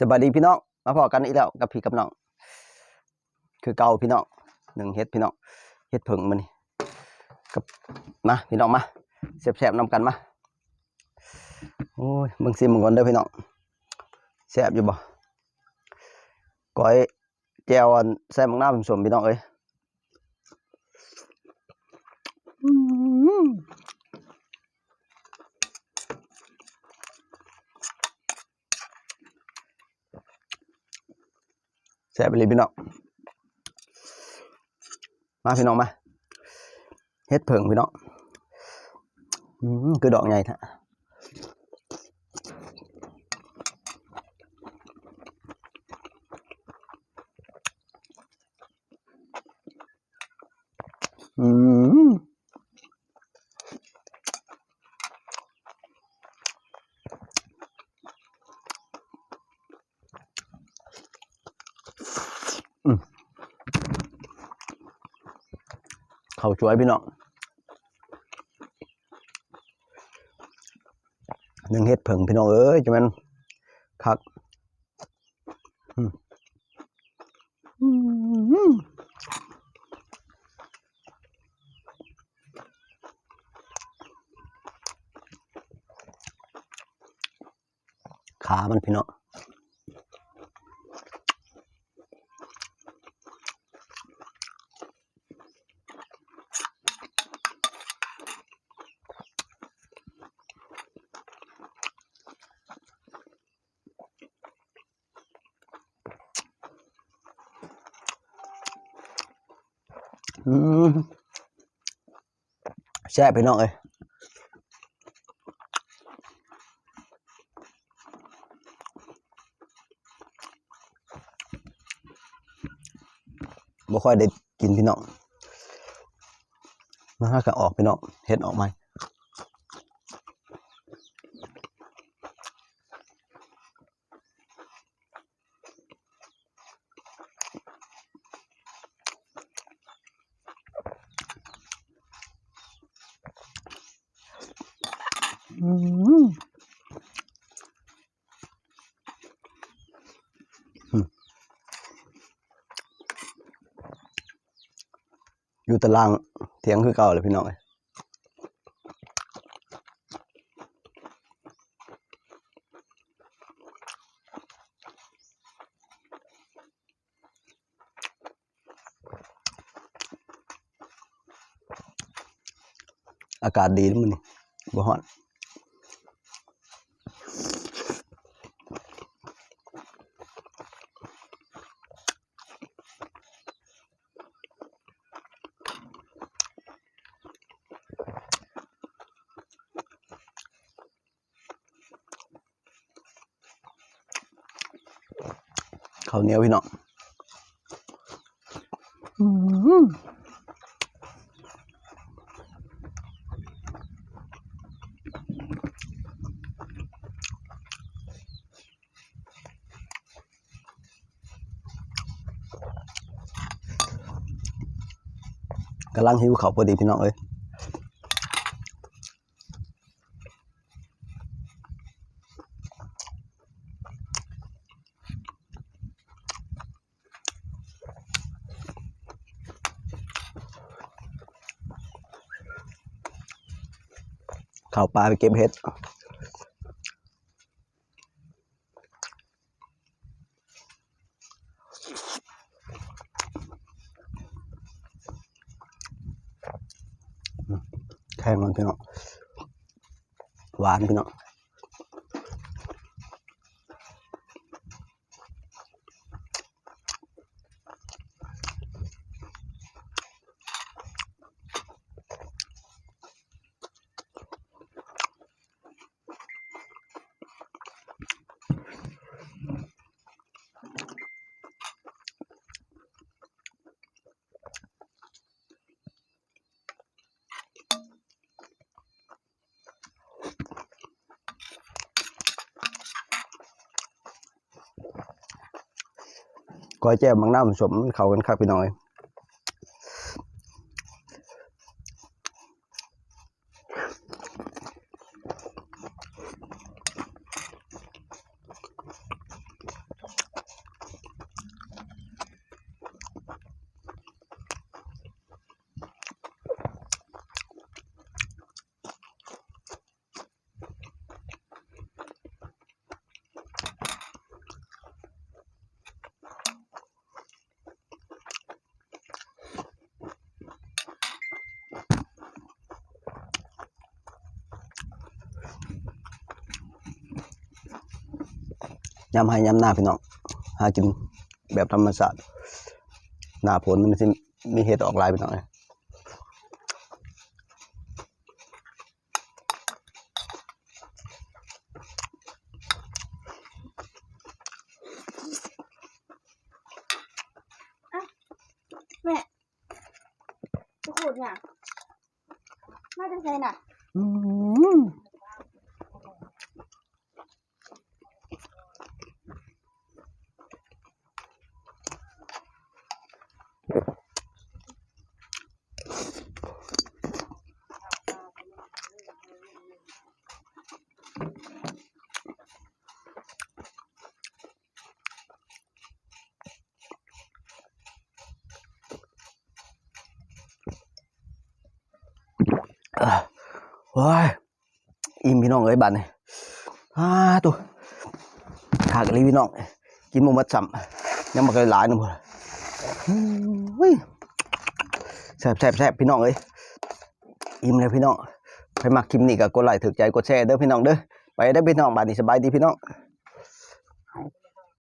สวัสดีพี่น้องมาพอกันอีกแล้วกับพี่กับน้องคือเก่าพี่น้องหนึ่งเฮ็ดพี่น้องเฮ็ดผึ่งมันกับมาพี่น้องมาแซ่บๆนำกันมาโอ้ยมึงซิมมึงก่อนเด้อพี่น้องแซ่บอยู่บ่ก้อยแจวอันแซ่บมังหน้าผสมพี่น้องเอ้ยอื้อหือ แซ่บไปเลยพี่น้องมาพี่น้องมาเฮ็ดเผิงพี่น้องอืมคือดอกใหญ่แท้อืม เขาวสวยพี่น้องหนึ่งเฮ็ดเผิงพี่น้องเอ้ยจะมันคักขามันพี่น้อง แซ่บพี่น้องเอ้ยบ่ค่อยได้กินพี่น้องนะฮะก็ออกพี่น้องเฮ็ดออกไหม อยู่ตารางเถียงคือเก่าเลยพี่น้องเอ้ยอากาศดีนะมันนี่บ่ฮ้อน ข้าวเหนียวพี่น้องกำลังหิวเขาพอดีพี่น้องเอ้ย ข่าวปลาไปเก็บเห็ดแข่งมันพี่น้องหวานพี่น้อง อยแจ้วบางน้ำสมเขากันคักพี่น้อย ยำให้ยำหน้าพี่น้องหากินแบบธรรมชาติหน้าฝนมันสิมีเห็ดออกหลายพี่น้องเอ้ยแม่ทุกคนเนี่ยมาจะใช่น่ะ โอ้ยอิ่มพี่น้องเอ้ยบัดนี่อ้าตัวถากะลีพี่น้อง กินมุมัดสัมยังมาเคยหลายนึงพุ่นอืมเฮ้ยแซ่บแซ่บแซ่บพี่น้องเอ้ยอิ่มเลยพี่น้องใครมักคลิปนี้ก็กดไลค์ถือใจกดแชร์เด้อพี่น้องเด้อไปได้พี่น้องบัดนี้สบายดีพี่น้อง